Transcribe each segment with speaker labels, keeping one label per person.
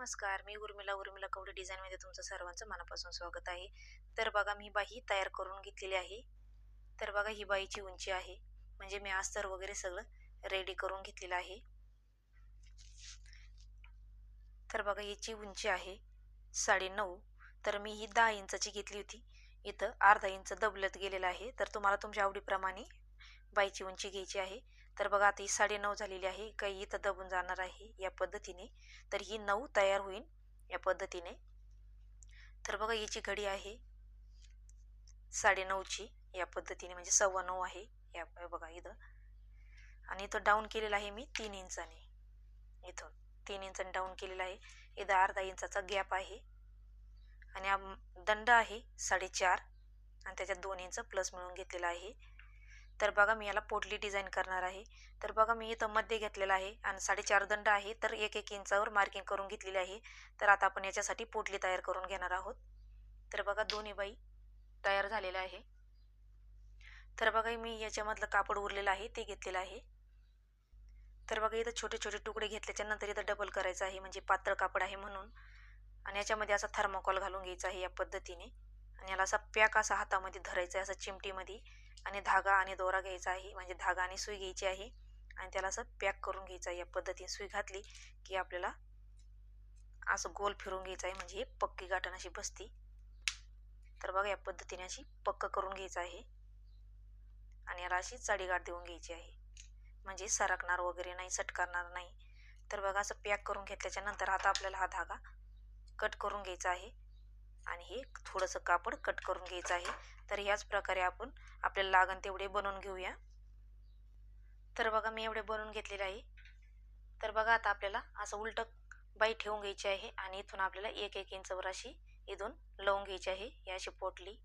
Speaker 1: नमस्कार मी उर्मिला. उर्मिला कवडे डिझाईनमध्ये तुमचं सर्वांचं मनापासून स्वागत आहे. तर बघा मी बाही तयार करून घेतलेली आहे. तर बघा ही बाईची उंची आहे. म्हणजे मी अस्तर वगैरे सगळं रेडी करून घेतलेलं आहे. तर बघा हिची उंची आहे साडेनऊ. तर मी ही दहा इंचाची घेतली होती. इथं अर्धा इंच दबलत गेलेलं आहे. तर तुम्हाला तुमच्या आवडीप्रमाणे बाईची उंची घ्यायची आहे. तर बघा आता ही साडेनऊ झालेली आहे. काही इथं दबून जाणार आहे या पद्धतीने. तर ही नऊ तयार होईल या पद्धतीने. तर बघा याची घडी आहे साडेनऊची या पद्धतीने म्हणजे सव्वा नऊ आहे. या बघा इथं. आणि इथं डाऊन केलेला आहे मी तीन इंचाने. इथून तीन इंचाने डाऊन केलेला आहे. इथं अर्धा इंचाचा गॅप आहे. आणि दंड आहे साडेचार आणि त्याच्यात दोन इंच प्लस मिळून घेतलेला आहे. तर बघा मी याला पोटली डिझाईन करणार आहे. तर बघा मी इथं मध्ये घेतलेला आहे आणि साडेचार दंड आहे तर एक एक इंचावर मार्किंग करून घेतलेली आहे. तर आता आपण याच्यासाठी पोटली तयार करून घेणार आहोत. तर बघा दोन्ही बाई तयार झालेलं आहे. तर बघा मी याच्यामधलं कापड उरलेलं आहे ते घेतलेलं आहे. तर बघा इथं छोटे छोटे तुकडे घेतल्याच्या नंतर इथं डबल करायचं आहे म्हणजे पातळ कापड आहे म्हणून. आणि याच्यामध्ये असा थर्माकॉल घालून घ्यायचा आहे या पद्धतीने. आणि याला असा पॅक असा हातामध्ये धरायचा आहे असं चिमटीमध्ये. आणि धागा आणि दोरा घ्यायचा आहे. म्हणजे धागा आणि सुई घ्यायची आहे. आणि त्याला असं पॅक करून घ्यायचं आहे. या पद्धतीने सुई घातली की आपल्याला असं गोल फिरून घ्यायचं आहे. म्हणजे हे पक्की गाठण अशी बसती. तर बघा या पद्धतीने अशी पक्क करून घ्यायचं आहे. आणि याला अशी चाडीगाठ देऊन घ्यायची आहे. म्हणजे सरकणार वगैरे नाही सटकारणार नाही. तर बघा असं पॅक करून घेतल्याच्या नंतर आता आपल्याला हा धागा कट करून घ्यायचा आहे. आणि हे थोडंसं कापड कट करून घ्यायचं आहे. तर ह्याच प्रकारे आपण आपल्याला लागण तेवढे बनवून घेऊया. तर बघा मी एवढे बनवून घेतलेले आहे. तर बघा आता आपल्याला असं उलट बाई ठेवून घ्यायची आहे आणि इथून आपल्याला एक एक इंचवर अशी इथून लावून घ्यायची आहे. ही अशी पोटली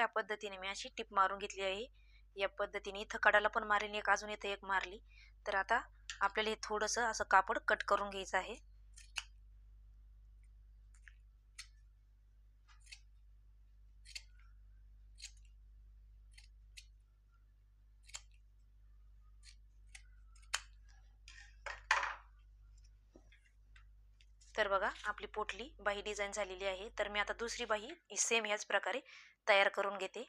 Speaker 1: या पद्धतीने मी अशी टिप मारून घेतली आहे. या पद्धतीने इथं कडाला पण मारली एक अजून इथं एक मारली. तर आता आपल्याला हे थोडंसं असं कापड कट करून घ्यायचं आहे. तर बघा आपली पोटली बाही डिझाईन झालेली आहे. तर मी आता दुसरी बाही ही सेम ह्याच प्रकारे तयार करून घेते.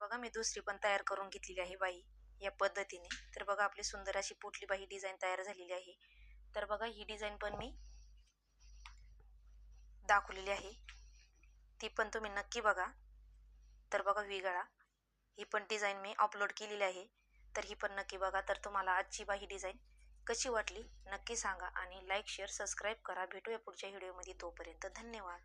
Speaker 1: बघा मी दुसरी पण तयार करून घेतलेली आहे बाई या पद्धतीने. तर बघा आपली सुंदर अशी पोटली बाही डिझाईन तयार झालेली आहे. तर बघा ही डिझाईन पण मी दाखवलेली आहे. ती पण तुम्ही नक्की बघा. तर बघा विगळा. ही पण डिझाईन मी अपलोड केलेली आहे. तर ही पण नक्की बघा. तर तुम्हाला आजची बाही डिझाईन कशी वाटली नक्की सांगा आणि लाईक शेअर सबस्क्राईब करा. भेटूया पुढच्या व्हिडिओमध्ये तोपर्यंत धन्यवाद.